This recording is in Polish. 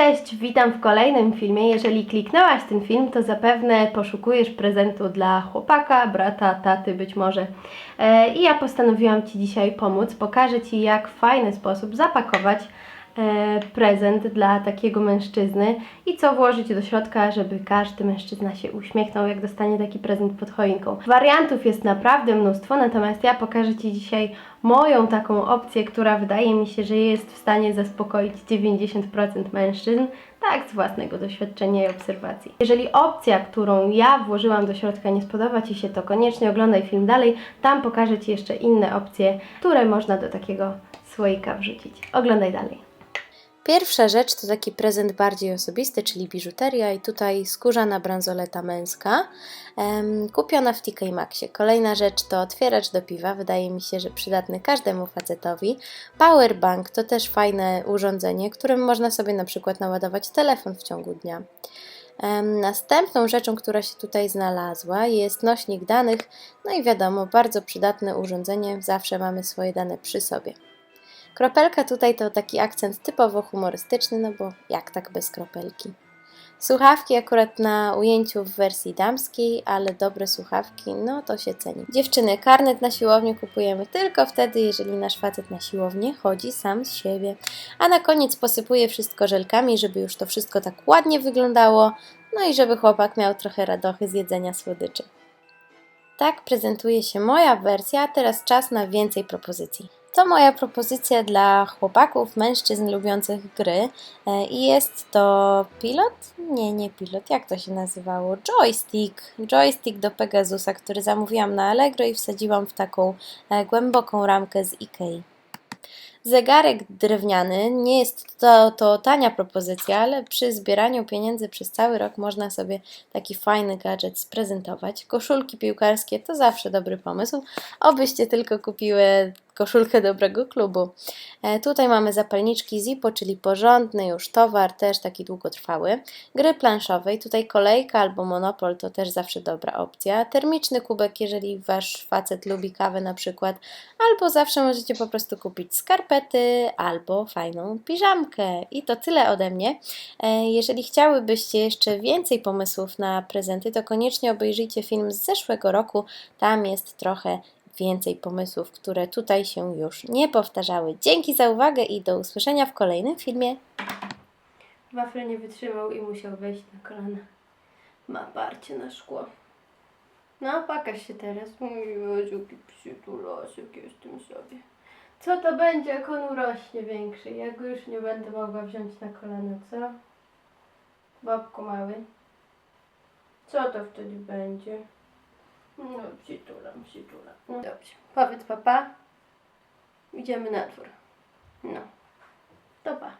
Cześć, witam w kolejnym filmie. Jeżeli kliknęłaś ten film, to zapewne poszukujesz prezentu dla chłopaka, brata, taty być może. E, I ja postanowiłam Ci dzisiaj pomóc. Pokażę Ci, jak w fajny sposób zapakować prezent dla takiego mężczyzny i co włożyć do środka, żeby każdy mężczyzna się uśmiechnął, jak dostanie taki prezent pod choinką. Wariantów jest naprawdę mnóstwo, natomiast ja pokażę Ci dzisiaj moją taką opcję, która wydaje mi się, że jest w stanie zaspokoić 90% mężczyzn, tak z własnego doświadczenia i obserwacji. Jeżeli opcja, którą ja włożyłam do środka nie spodoba Ci się, to koniecznie oglądaj film dalej, tam pokażę Ci jeszcze inne opcje, które można do takiego słoika wrzucić. Oglądaj dalej. Pierwsza rzecz to taki prezent bardziej osobisty, czyli biżuteria i tutaj skórzana bransoleta męska, em, kupiona w TK Maxie. Kolejna rzecz to otwieracz do piwa, wydaje mi się, że przydatny każdemu facetowi. Powerbank to też fajne urządzenie, którym można sobie na przykład naładować telefon w ciągu dnia. Następną rzeczą, która się tutaj znalazła, jest nośnik danych. No i wiadomo, bardzo przydatne urządzenie, zawsze mamy swoje dane przy sobie. Kropelka tutaj to taki akcent typowo humorystyczny, no bo jak tak bez kropelki. Słuchawki akurat na ujęciu w wersji damskiej, ale dobre słuchawki, no to się ceni. Dziewczyny, karnet na siłownię kupujemy tylko wtedy, jeżeli nasz facet na siłownię chodzi sam z siebie. A na koniec posypuję wszystko żelkami, żeby już to wszystko tak ładnie wyglądało, no i żeby chłopak miał trochę radochy z jedzenia słodyczy. Tak prezentuje się moja wersja, teraz czas na więcej propozycji. To moja propozycja dla chłopaków, mężczyzn lubiących gry e, i jest to pilot? Nie, nie pilot, jak to się nazywało? Joystick. Joystick do Pegasusa, który zamówiłam na Allegro i wsadziłam w taką e, głęboką ramkę z Ikei. Zegarek drewniany nie jest to, to tania propozycja, ale przy zbieraniu pieniędzy przez cały rok można sobie taki fajny gadżet sprezentować. Koszulki piłkarskie to zawsze dobry pomysł, obyście tylko kupiły koszulkę dobrego klubu. E, tutaj mamy zapalniczki Zippo, czyli porządny już towar, też taki długotrwały. Gry planszowej, tutaj kolejka albo monopol to też zawsze dobra opcja. Termiczny kubek, jeżeli wasz facet lubi kawę na przykład, albo zawsze możecie po prostu kupić skarpety albo fajną piżamkę. I to tyle ode mnie. E, Jeżeli chciałybyście jeszcze więcej pomysłów na prezenty, to koniecznie obejrzyjcie film z zeszłego roku. Tam jest trochę więcej pomysłów, które tutaj się już nie powtarzały. Dzięki za uwagę i do usłyszenia w kolejnym filmie. Wafel nie wytrzymał i musiał wejść na kolana. Ma parcie na szkło. No, pakasz się teraz. Mój Jezuki przytulasek jestem sobie. Co to będzie, jak on urośnie większy? Ja go już nie będę mogła wziąć na kolana, co? Babku mały. Co to wtedy będzie? No, przytulam, przytulam. No dobrze. Powiedz papa. Idziemy na dwór. No. To pa.